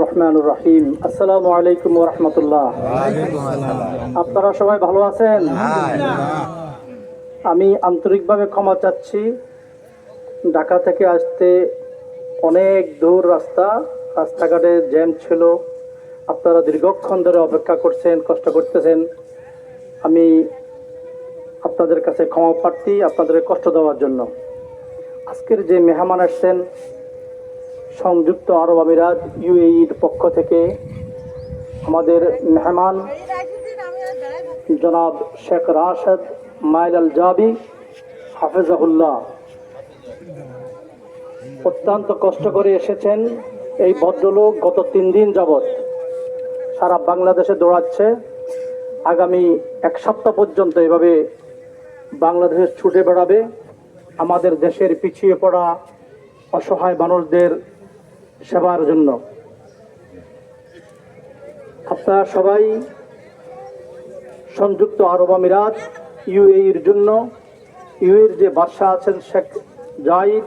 রহমান রহিম। আসসালামু আলাইকুম রহমতুল্লাহ। আপনারা সবাই ভালো আছেন? আমি আন্তরিকভাবে ক্ষমা চাচ্ছি। ঢাকা থেকে আসতে অনেক দূর রাস্তা, রাস্তাঘাটে জ্যাম ছিল। আপনারা দীর্ঘক্ষণ ধরে অপেক্ষা করছেন, কষ্ট করতেছেন। আমি আপনাদের কাছে ক্ষমা প্রার্থী, আপনাদের কষ্ট দেওয়ার জন্য। আজকের যে মেহমান আসছেন, সংযুক্ত আরব আমিরাত, ইউএইর পক্ষ থেকে আমাদের মেহমান জনাব শেখ রাশেদ মাইল আল জাবি, হাফেজাহুল্লাহ। অত্যন্ত কষ্ট করে এসেছেন এই ভদ্রলোক গত তিন দিন যাবৎ। সারা বাংলাদেশে দৌড়াচ্ছে। আগামী এক সপ্তাহ পর্যন্ত এভাবে বাংলাদেশে ছুটে বেড়াবে। আমাদের দেশের পিছিয়ে পড়া অসহায় মানুষদের সেবার জন্য। আপনারা সবাই সংযুক্ত আরব আমিরাত, ইউএইর জন্য ইউএর যে বাদশাহ আছেন শেখ জাইদ